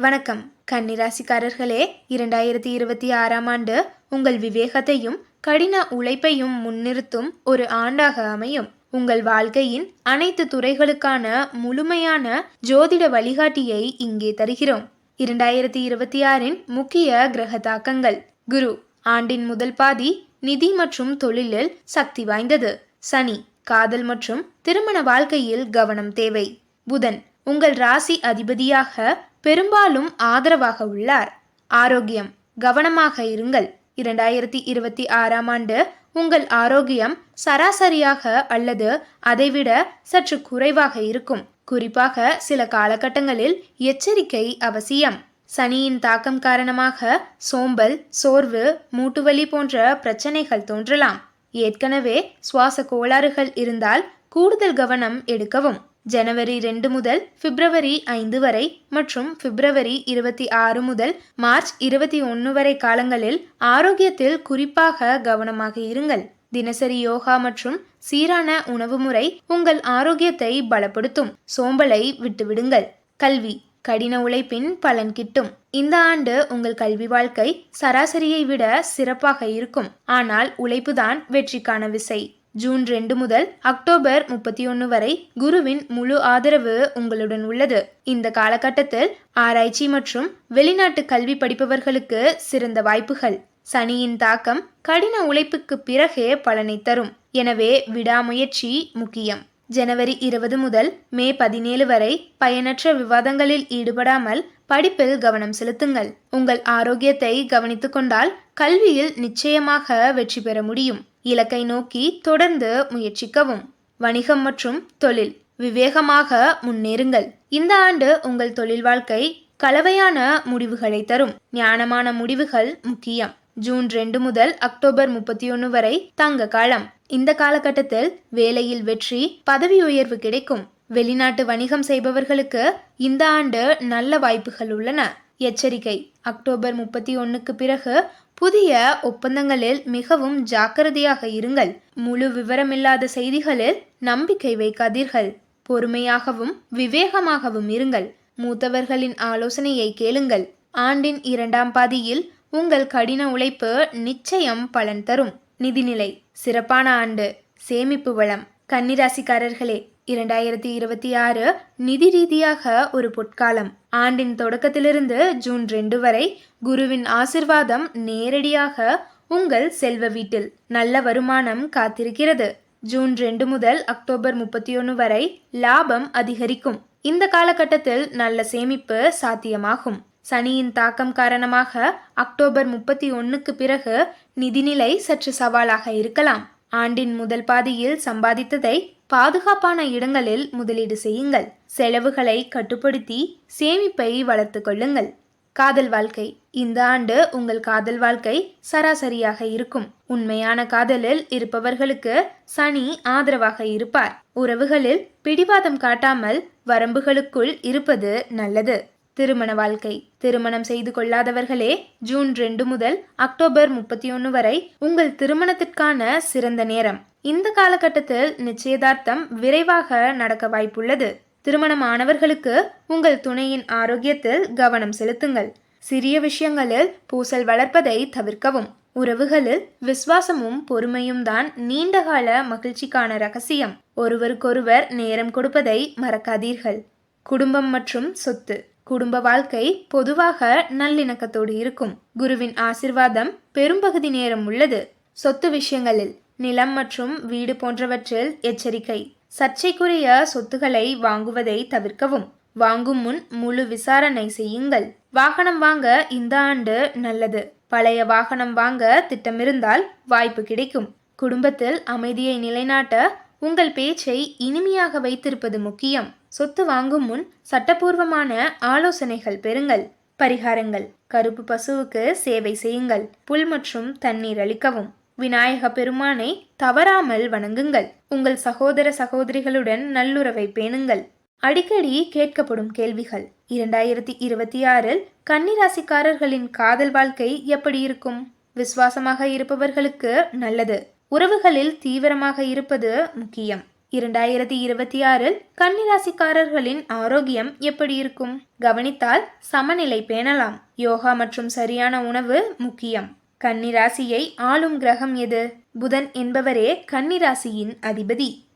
வணக்கம். கன்னிராசிக்காரர்களே இரண்டாயிரத்தி இருபத்தி ஆறாம் ஆண்டு உங்கள் விவேகத்தையும் கடின உழைப்பையும் முன்னிறுத்தும் ஒரு ஆண்டாக அமையும். உங்கள் வாழ்க்கையின் அனைத்து துறைகளுக்கான முழுமையான ஜோதிட வழிகாட்டியை இங்கே தருகிறோம். இரண்டாயிரத்தி இருபத்தி ஆறின் முக்கிய கிரக தாக்கங்கள் குரு ஆண்டின் முதல் பாதி நிதி மற்றும் தொழிலில் சக்தி வாய்ந்தது. சனி காதல் மற்றும் திருமண வாழ்க்கையில் கவனம் தேவை. புதன் உங்கள் ராசி அதிபதியாக பெரும்பாலும் ஆதரவாக உள்ளார். ஆரோக்கியம் கவனமாக இருங்கள். இரண்டாயிரத்தி இருபத்தி ஆறாம் ஆண்டு உங்கள் ஆரோக்கியம் சராசரியாக அல்லது அதைவிட சற்று குறைவாக இருக்கும். குறிப்பாக சில காலகட்டங்களில் எச்சரிக்கை அவசியம். சனியின் தாக்கம் காரணமாக சோம்பல் சோர்வு மூட்டுவலி போன்ற பிரச்சனைகள் தோன்றலாம். ஏற்கனவே சுவாச கோளாறுகள் இருந்தால் கூடுதல் கவனம் எடுக்கவும். ஜனவரி ரெண்டு முதல் பிப்ரவரி ஐந்து வரை மற்றும் பிப்ரவரி இருபத்தி ஆறு முதல் மார்ச் இருபத்தி ஒன்று வரை காலங்களில் ஆரோக்கியத்தில் குறிப்பாக கவனமாக இருங்கள். தினசரி யோகா மற்றும் சீரான உணவு முறை உங்கள் ஆரோக்கியத்தை பலப்படுத்தும். சோம்பலை விட்டுவிடுங்கள். கல்வி கடின உழைப்பின் பலன் கிட்டும். இந்த ஆண்டு உங்கள் கல்வி வாழ்க்கை சராசரியை விட சிறப்பாக இருக்கும். ஆனால் உழைப்புதான் வெற்றிக்கான விசை. ஜூன் ரெண்டு முதல் அக்டோபர் முப்பத்தி ஒன்று வரை குருவின் முழு ஆதரவு உங்களுடன் உள்ளது. இந்த காலகட்டத்தில் ஆராய்ச்சி மற்றும் வெளிநாட்டு கல்வி படிப்பவர்களுக்கு சிறந்த வாய்ப்புகள். சனியின் தாக்கம் கடின உழைப்புக்கு பிறகே பலனை தரும். எனவே விடாமுயற்சி முக்கியம். ஜனவரி இருபது முதல் மே பதினேழு வரை பயனற்ற விவாதங்களில் ஈடுபடாமல் படிப்பில் கவனம் செலுத்துங்கள். உங்கள் ஆரோக்கியத்தை கவனித்துக் கொண்டால் கல்வியில் நிச்சயமாக வெற்றி பெற முடியும். இலக்கை நோக்கி தொடர்ந்து முயற்சிக்கவும். வணிகம் மற்றும் தொழில் விவேகமாக முன்னேறுங்கள். இந்த ஆண்டு உங்கள் தொழில் வாழ்க்கை கலவையான முடிவுகளை தரும். ஞானமான முடிவுகள் முக்கியம். ஜூன் ரெண்டு முதல் அக்டோபர் முப்பத்தி ஒன்று வரை தங்க காலம். இந்த காலகட்டத்தில் வேலையில் வெற்றி பதவி உயர்வு கிடைக்கும். வெளிநாட்டு வணிகம் செய்பவர்களுக்கு இந்த ஆண்டு நல்ல வாய்ப்புகள் உள்ளன. எச்சரிக்கை. அக்டோபர் முப்பத்தி ஒன்னுக்கு பிறகு புதிய ஒப்பந்தங்களில் மிகவும் ஜாக்கிரதையாக இருங்கள். முழு விவரமில்லாத செய்திகளில் நம்பிக்கை வைக்காதீர்கள். பொறுமையாகவும் விவேகமாகவும் இருங்கள். மூத்தவர்களின் ஆலோசனையை கேளுங்கள். ஆண்டின் இரண்டாம் பாதியில் உங்கள் கடின உழைப்பு நிச்சயம் பலன் தரும். நிதிநிலை. சிறப்பான ஆண்டு. சேமிப்பு வளம். கன்னிராசிக்காரர்களே இரண்டாயிரத்தி இருபத்தி ஆறு நிதி ரீதியாக ஒரு பொற்காலம். ஆண்டின் தொடக்கத்திலிருந்து ஜூன் ரெண்டு வரை குருவின் ஆசிர்வாதம் நேரடியாக உங்கள் செல்வ வீட்டில் நல்ல வருமானம் காத்திருக்கிறது. ஜூன் ரெண்டு முதல் அக்டோபர் முப்பத்தி ஒன்று வரை லாபம் அதிகரிக்கும். இந்த காலகட்டத்தில் நல்ல சேமிப்பு சாத்தியமாகும். சனியின் தாக்கம் காரணமாக அக்டோபர் முப்பத்தி ஒன்னுக்கு பிறகு நிதிநிலை சற்று சவாலாக இருக்கலாம். ஆண்டின் முதல் பாதியில் சம்பாதித்ததை பாதுகாப்பான இடங்களில் முதலீடு செய்யுங்கள். செலவுகளை கட்டுப்படுத்தி சேமிப்பை வளர்த்து கொள்ளுங்கள். காதல் வாழ்க்கை. இந்த ஆண்டு உங்கள் காதல் வாழ்க்கை சராசரியாக இருக்கும். உண்மையான காதலில் இருப்பவர்களுக்கு சனி ஆதரவாக இருப்பார். உறவுகளில் பிடிவாதம் காட்டாமல் வரம்புகளுக்குள் இருப்பது நல்லது. திருமண வாழ்க்கை. திருமணம் செய்து கொள்ளாதவர்களே ஜூன் ரெண்டு முதல் அக்டோபர் முப்பத்தி ஒன்று வரை உங்கள் திருமணத்திற்கான சிறந்த நேரம். இந்த காலகட்டத்தில் நிச்சயதார்த்தம் விரைவாக நடக்க வாய்ப்புள்ளது. திருமணமானவர்களுக்கு உங்கள் துணையின் ஆரோக்கியத்தில் கவனம் செலுத்துங்கள். சிறிய விஷயங்களில் பூசல் வளர்ப்பதை தவிர்க்கவும். உறவுகளில் விசுவாசமும் பொறுமையும் தான் நீண்டகால மகிழ்ச்சிக்கான ரகசியம். ஒருவருக்கொருவர் நேரம் கொடுப்பதை மறக்காதீர்கள். குடும்பம் மற்றும் சொத்து. குடும்ப வாழ்க்கை பொதுவாக நல்லிணக்கத்தோடு இருக்கும். குருவின் ஆசிர்வாதம் பெரும்பகுதி நேரம் உள்ளது. சொத்து விஷயங்களில். நிலம் மற்றும் வீடு போன்றவற்றில் எச்சரிக்கை. சர்ச்சைக்குரிய சொத்துக்களை வாங்குவதை தவிர்க்கவும். வாங்கும் முன் முழு விசாரணை செய்யுங்கள். வாகனம் வாங்க இந்த ஆண்டு நல்லது. பழைய வாகனம் வாங்க திட்டமிருந்தால் வாய்ப்பு கிடைக்கும். குடும்பத்தில் அமைதியை நிலைநாட்ட உங்கள் பேச்சை இனிமையாக வைத்திருப்பது முக்கியம். சொத்து வாங்கும் முன் சட்டப்பூர்வமான ஆலோசனைகள் பெறுங்கள். பரிகாரங்கள். கருப்பு பசுவுக்கு சேவை செய்யுங்கள். புல் மற்றும் தண்ணீர் அளிக்கவும். விநாயக பெருமானை தவறாமல் வணங்குங்கள். உங்கள் சகோதர சகோதரிகளுடன் நல்லுறவை பேணுங்கள். அடிக்கடி கேட்கப்படும் கேள்விகள். இரண்டாயிரத்தி இருபத்தி ஆறில் கன்னிராசிக்காரர்களின் காதல் வாழ்க்கை எப்படி இருக்கும்? விசுவாசமாக இருப்பவர்களுக்கு நல்லது. உறவுகளில் தீவிரமாக இருப்பது முக்கியம். இரண்டாயிரத்தி இருபத்தி ஆறில் கன்னிராசிக்காரர்களின் ஆரோக்கியம் எப்படி இருக்கும்? கவனித்தால் சமநிலை பேணலாம். யோகா மற்றும் சரியான உணவு முக்கியம். கன்னிராசியை ஆளும் கிரகம் எது? புதன் என்பவரே கன்னிராசியின் அதிபதி.